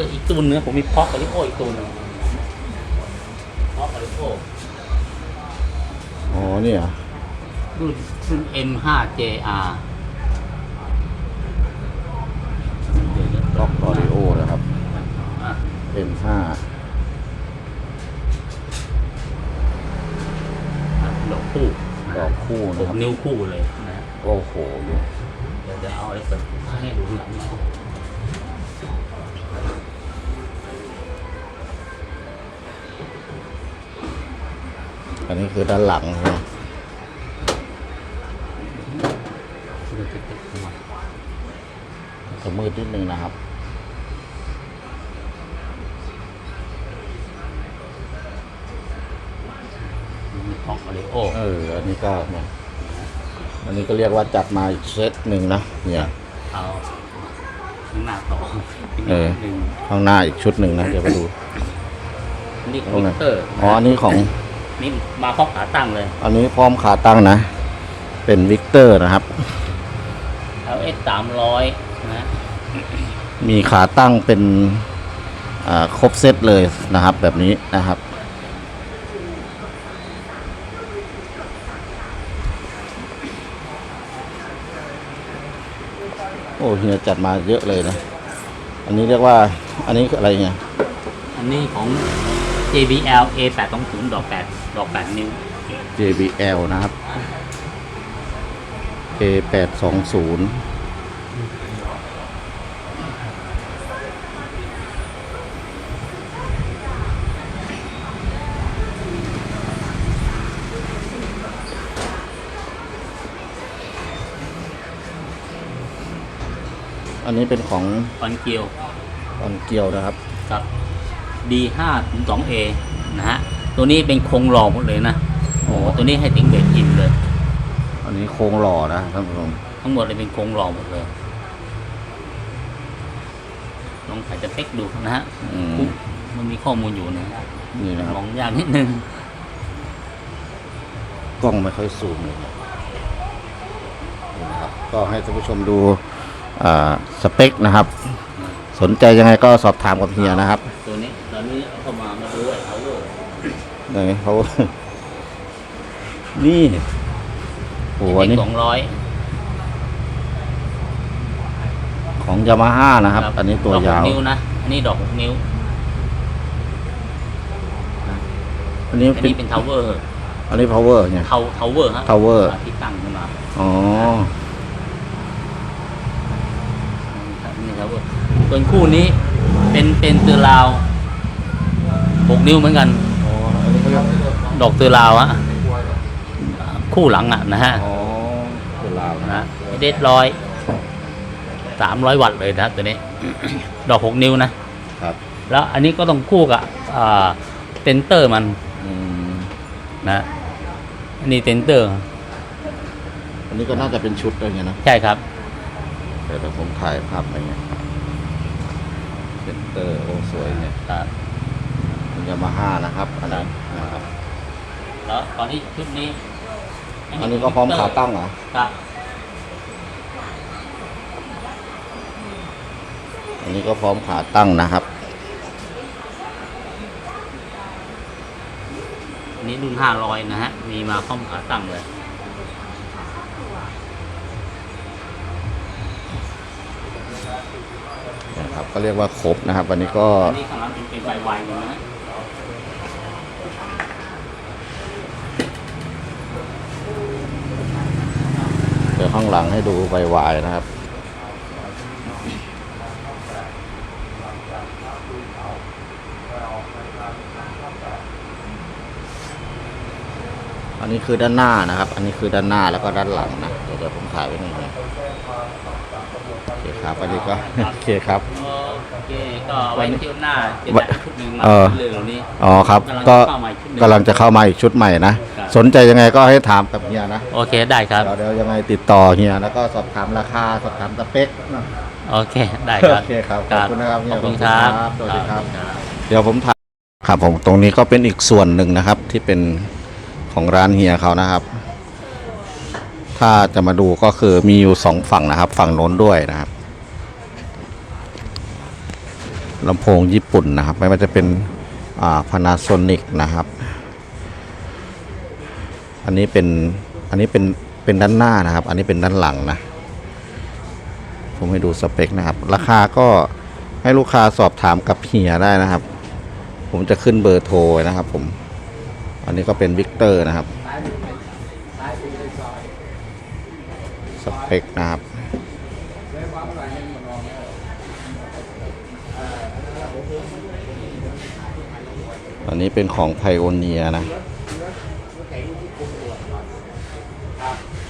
ออีกตัวเนื้อผมมีพอกกับลิโออีกตัวหนึงพอกกับลิโออ๋อเนี่ยรุ่นรุ่น M5JR เดี๋ยวจะล็อกออดิโอนะครับ อะ M5 ดอกคู่ดอกคู่หนะกครับ นิ้วคู่เลยนะโอ้โห เดี๋ยวจะเอาอะไรเปิดให้ดูหลังหน่อย อันนี้คือด้านหลังใช่ไหมเดี๋ยวจะเก็บมาจะมืดนิดนึงนะครับมีพอกกับลิโอเออ อันนี้ก็เนี่ยอันนี้ก็เรียกว่าจัดมาอีกเซตหนึ่งนะ เนี่ย เอาข้างหน้าต่ออีกเออหนึ่งข้างหน้าอีกชุดหนึ่งนะ เดี๋ยวไปดูอันนี้ขตอรงงไหนวิกเตอร์ อ๋อ อันนี้ของ นี่มาพร้อมขาตั้งเลย อันนี้พร้อมขาตั้งนะ เป็นวิกเตอร์นะครับ LS สามร้อยนะมีขาตั้งเป็นอ่าครบเซตเลยนะครับ แบบนี้นะครับ โอ้เฮียจัดมาเยอะเลยนะ อันนี้เรียกว่าอันนี้คืออะไรเนี่ย อันนี้ของ JBL A 8 2 0 ดอก 8ดอก8นิ้ว JBL นะครับ A 8 2 0 อันนี้เป็นของคอนเกียวออนเกียวนะครับ กับ D 5 0 2 A นะฮะ ตัวนี้เป็นโครงหล่อหมดเลยนะโอ้โหตัวนี้ให้ถึงเบรกอินเลย อันนี้โครงหล่อนะท่านผู้ชมทั้งหมดเลยเป็นโครงหล่อหมดเลยลองใส่จะเป๊กดูนะฮะอืมมันมีข้อมูลอยู่นะนี่นะครับมองยากนิดนึงกล้องไม่ค่อยซูมเลยครับนี่นะครับ ก็ให้ท่านผู้ชมดูอ่าสเปคนะครับ สนใจยังไงก็สอบถามกับเฮียนะครับ ตัวนี้ตอนนี้เอาเข้ามามาดูไอ้ power ไหนเขา นี่โอ้โหอันนี้สองร้อย ของยามาฮ่านะครับ อันนี้ตัวยาวดอกหกนิ้วนะ อันนี้ดอกหกนิ้ว อันนี้อันเป็นนี้เป็น tower อันนี้ power เนี่ยเทา tower ฮะ tower ที่ตั้งขึ้นมาอ๋อ นี่ tower ส่วนคู่นี้เป็นเป็นตือลาวหกนิ้วเหมือนกันอ๋ออันนี้เขาเรียก ดอกตือลาวอะคู่หลังอะนะฮะอ๋อตัวลาวนะนะเด็ดร้อยสามร้อยวัตต์เลยนะตัวนี้ ดอกหกนิ้วนะ ครับแล้วอันนี้ก็ต้องคู่กับอ่าเทนเตอร์มันอืมนะอันนี้เทนเตอร์อันนี้ก็น่าจะเป็นชุดอะไรเงี้ยนะใช่ครับเดี๋ยวผมถ่ายภาพไปเนี่ยเซนเตอร์โอ้สวยเนี่ยครับเป็นยามาฮ่านะครับ อันนี้นะครับ แล้วตอนนี้ชุดนี้อันนี้ก็พร้อมขาตั้งเหรอครับอันนี้ก็พร้อมขาตั้งนะครับอันนี้รุ่นห้าร้อยนะฮะ มีมาพร้อมขาตั้งเลยนะครับก็เรียกว่าครบนะครับ วันนี้ก็อันนี้ข้างหลังเป็นเป็นไวๆเลยนะเดี๋ ข้างหลังให้ดูไวๆนะครับ อันนี้คือด้านหน้านะครับ อันนี้คือด้านหน้าแล้วก็ด้านหลังนะเดี๋ยวเดี๋ยวผมถ่ายไว้หน่อยนะโอเคครับอันนี้ก็โอเคครับโอเคก็ไว้เที่ยวหน้าจะจัดชุดหนึ่งมาเออเรื่องเหล่านี้อ๋อครับกำก็ลังจะเข้ามาอีกชุดหนึ่งกำลังจะเข้ามาอีกชุดใหม่นะครับ สนใจยังไงก็ให้ถามกับเฮียนะโอเคได้ครับ เดี๋ยวเดี๋ยวยังไงติดต่อเฮียแล้วก็สอบถามราคาสอบถามสเปคนะโอเคได้ครับ โอเคครับขอบคุณนะครับขอบคุณครับสวัสดีครับ เดี๋ยวผมถ่ายครับผมตรงนี้ก็เป็นอีกส่วนหนึ่งนะครับที่เป็นของร้านเฮียเขานะครับ ถ้าจะมาดูก็คือมีอยู่สองฝั่งนะครับ ฝั่งโน้นด้วยนะครับลำโพงญี่ปุ่นนะครับ ไม่ว่าจะเป็นพานาโซนิกนะครับ อันนี้เป็นอันนี้เป็นเป็นด้านหน้านะครับ อันนี้เป็นด้านหลังนะ ผมให้ดูสเปคนะครับ ราคาก็ให้ลูกค้าสอบถามกับเฮียได้นะครับ ผมจะขึ้นเบอร์โทรนะครับ ผม อันนี้ก็เป็นวิกเตอร์นะครับ สเปคนะครับอันนี้เป็นของไพโอเนียนะ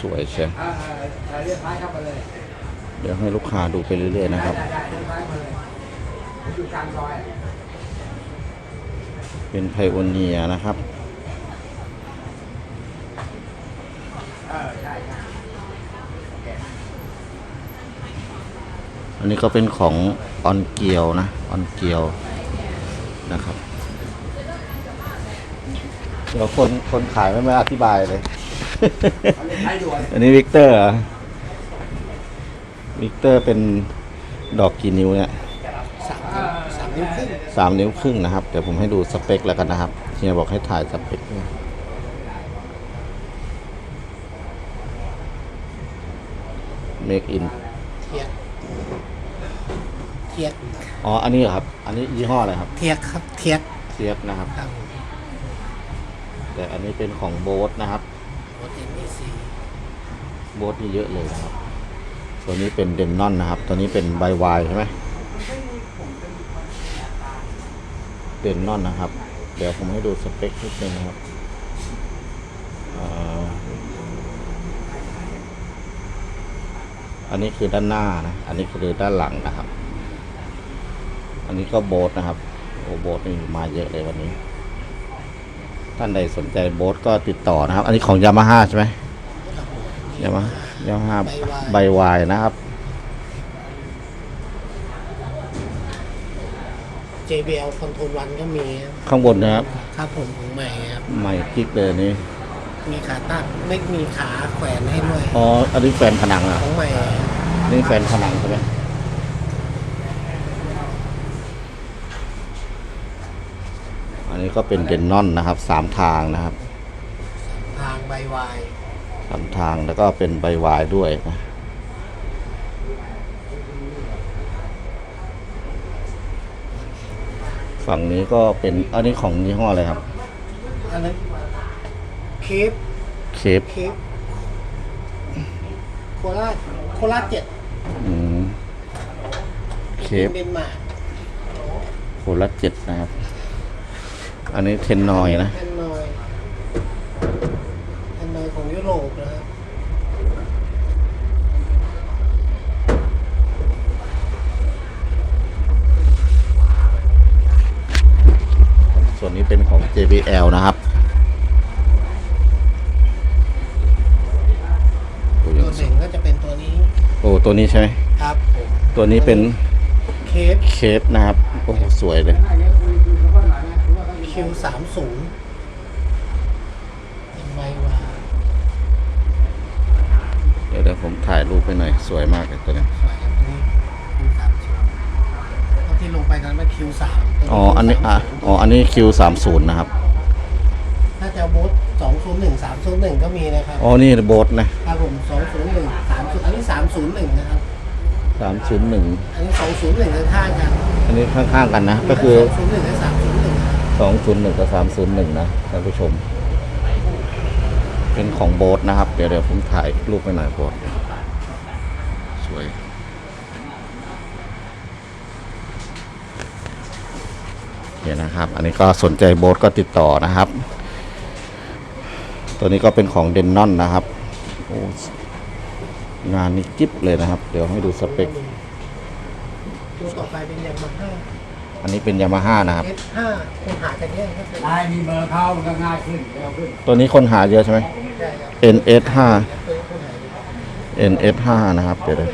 สวยใช่เดี๋ยวให้ลูกค้าดูไปเรื่อยๆนะครับ เป็นไพโอเนียนะครับอันนี้ก็เป็นของออนเกียวนะออนเกียวนะครับ เดี๋ยวคนคนขายไม่มาอธิบายเลย อันนี้วิกเตอร์เหรอวิกเตอร์เป็นดอกกี่นิ้วเนี่ยสามสามนิ้วครึ่งสามนิ้วครึ่งนะครับ เดี๋ยวผมให้ดูสเปคแล้วกันนะครับเฮียบอกให้ถ่ายสเปคด้วย Make in เทียกเทียกอ๋อ อันนี้เหรอครับ อันนี้ยี่ห้ออะไรครับ เทียกครับ เทียกเซียบนะครับครับผมแต่อันนี้เป็นของโบ๊ทนะครับ รถเอ็นบีซีโบ๊ทนี่เยอะเลยนะครับ ตัวนี้เป็นเดนนอนนะครับ ตัวนี้เป็นไบวายใช่ไหมเดนนอนนะครับ เดี๋ยวผมให้ดูสเปคนิดนึงนะครับอ่าอันนี้คือด้านหน้านะ อันนี้คือด้านหลังนะครับ อันนี้ก็โบ๊ทนะครับ โอ้โบ๊ทนี่มาเยอะเลยวันนี้ ท่านใดสนใจโบ๊ทก็ติดต่อนะครับ อันนี้ของยามาฮ่าใช่ไหมครับผมยามายามาฮ่าใบวายใบวายนะครับ JBL คอนโทรลวันก็มีครับข้างบนนะครับ ครับผมของใหม่ครับ ใหม่กิ๊กเลยนี่มีขาตั้งไม่มีขาแขวนให้ด้วย อ๋อ อันนี้แฟนผนังอะ ของใหม่ครับนี่แฟนผนังใช่ไหม นนี้ก็เป็นเดนนอนนะครับสามทางนะครับ ทางใบวายสามทางแล้วก็เป็นใบวายด้วยนะฝั่งนี้ก็เป็นอันนี้ของยี่ห้ออะไรครับ อันนั้นเคปเคฟเคปโคราชโคราชเจ็ดอืมเคฟเดนมาร์กโคลัสเจ็ดนะครับ อันนี้เทนนอยนะ แอนนอยแอนนอยของยุโรปนะครับส่วนนี้เป็นของ JBL นะครับโอ้ตัยังวเด่นก็จะเป็นตัวนี้โอ้ตัวนี้ใช่ไหมครับผมตัวนี้เป็นเคปเคฟนะครับ โอ้โหสวยเลย คิวสามศูนย์เป็นไววาเดี๋ยวเดี๋ยวผมถ่ายรูปไปหน่อย สวยมากเลยตัวนี้สวยครับอันนี้คิวสามศูนย์ที่ลงไปนั้นเป็นคิวสามอ๋อ อันนี้อะอ๋อ อันนี้ Q30 นะครับ ถ้าจะบูทสองศูนย์หนึ่งสามศูนย์หนึ่งก็มีนะครับอ๋อ นี่โบทนะ ครับผมสองศูนย์หนึ่งสามศูนย์อันนี้สามศูนย์หนึ่งนะครับ301อันนี้สองศูนย์หนึ่งข้างๆกันอันนี้ข้างๆกันนะ ก็คือสองศูนย์หนึ่งและสามศูนย์หนึ่ง 201 กับ 301 นะท่านผู้ชม เป็นของโบทนะครับ เดี๋ยวเดี๋ยวผมถ่ายรูปไปหน่อยโบทสวย เดี๋ยวนะครับ อันนี้ก็สนใจโบทก็ติดต่อนะครับ ตัวนี้ก็เป็นของเดนนอนนะครับ งานนี้จิ๊บเลยนะครับ เดี๋ยวให้ดูสเปคตัวต่อไปเป็นยามาฮ่า อันนี้เป็นยามาฮ่านะครับเอสห้าคนหากันเยอะครับเป็นได้มีเบอร์เขามันก็ง่ายขึ้นเร็วขึ้นตัวนี้คนหาเยอะใช่ไหม ได้ครับ NS ตัวนี้คนหาเยอะ5 NS 5 นะครับ เดี๋ยวเดี๋ยว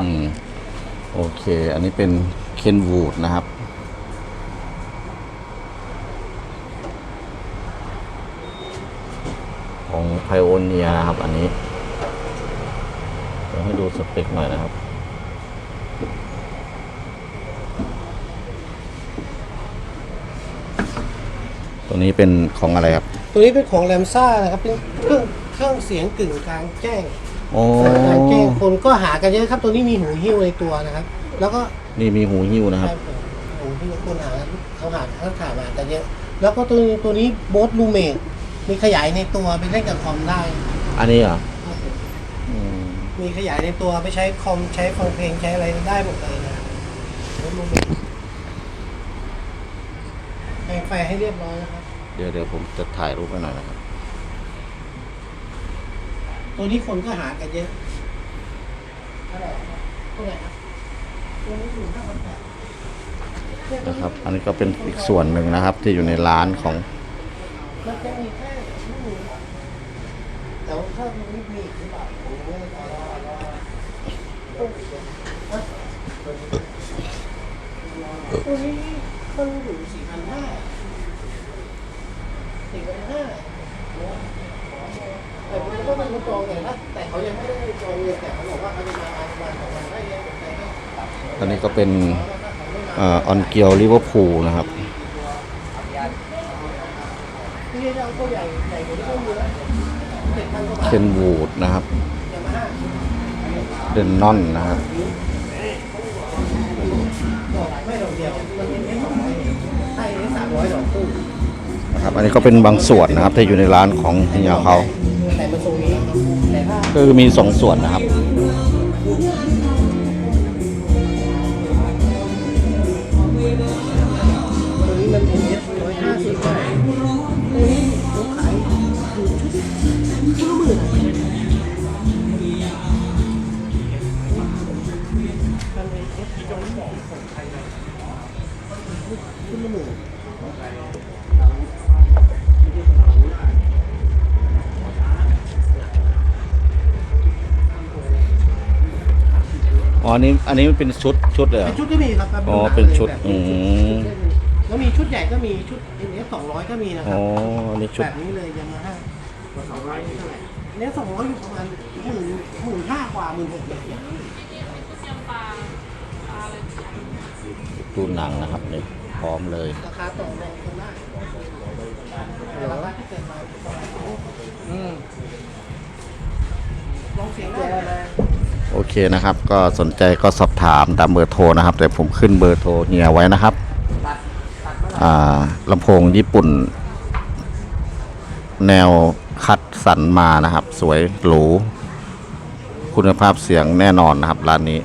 อืม โอเค อันนี้เป็นเคนวูดนะครับ ของไพโอเนียนะครับ อันนี้เดี๋ยวให้ดูสเปคหน่อยนะครับ ตัวนี้เป็นของอะไรครับ ตัวนี้เป็นของแรมซ่านะครับเป็นเครื่องเครื่องเสียงกึ่งกลางแจ้งโอ้กลางแจ้งคนก็หากันเยอะครับ ตัวนี้มีหูหิ้วในตัวนะครับ แล้วก็นี่มีหูหิ้วนะครับหูหิ้วคนหาเขาหาเขาถามหากันเยอะแล้วก็ตัวตัวนี้โบสลูเมด มีขยายในตัวไปเล่นกับคอมได้อันนี้เหรออืมมีขยายในตัวไปใช้คอมใช้ฟังเพลงใช้อะไรได้หมดเลยนะโบสลูเมดแปลงไฟให้เรียบร้อยนะครับ เดี๋ยวเดี๋ยวผมจะถ่ายรูปไว้หน่อยนะครับ ตัวนี้คนก็หากันเยอะเท่าไหร่ครับเท่าไหร่ครับตัวนี้อยู่ห้าพันแปด นะครับ อันนี้ก็เป็นอีกส่วนหนึ่งนะครับ ที่อยู่ในร้านของมันจะมีแค่ไม่มี แต่ว่าถ้ามันไม่มีหรือเปล่าผมไม่แน่ใจว่าตัวนี้มันอยู่สี่พันห้าสี่พันห้าแต่ผมก็ไม่รู้จองไงนะแต่เขายังไม่ได้จองเลยแต่เขาบอกว่าเขาจะมาประมาณสองวันได้ยังแต่ก็อันนี้ก็เป็นออนเกียวลิเวอร์พูลนะครับ ที่ เคนวูดนะครับเดนนอนนะครับนะครับ อันนี้ก็เป็นบางส่วนนะครับที่อยู่ในร้านของเฮียเขาก็คือมีสองส่วนนะครับ อ๋ออันนี้อันนี้มันเป็นชุดชุดเลยเหรเป็อนชุดก็มีครับครับอ๋อเป็นชุดอืม แล้วมีชุดใหญ่ก็มีชุดเอสสองร้อยก็มีนะคอ๋รัอบอันนี้ชุดแบบนี้เลยยามาฮ่าสองร้อยเท่าไหร่เนี้ยสองร้อยอยู่ประมาณหมื่นหมื่นห้ากว่าหมื่นหกเลยดูหนังนะครับนี่พร้อมเลยราคาต่อรอง โอเคนะครับ ก็สนใจก็สอบถามตามเบอร์โทรนะครับ แต่ผมขึ้นเบอร์โทรเฮียไว้นะครับอ่าลำโพงญี่ปุ่น แนวคัดสรรมานะครับ สวยหรู คุณภาพเสียงแน่นอนนะครับ ร้านนี้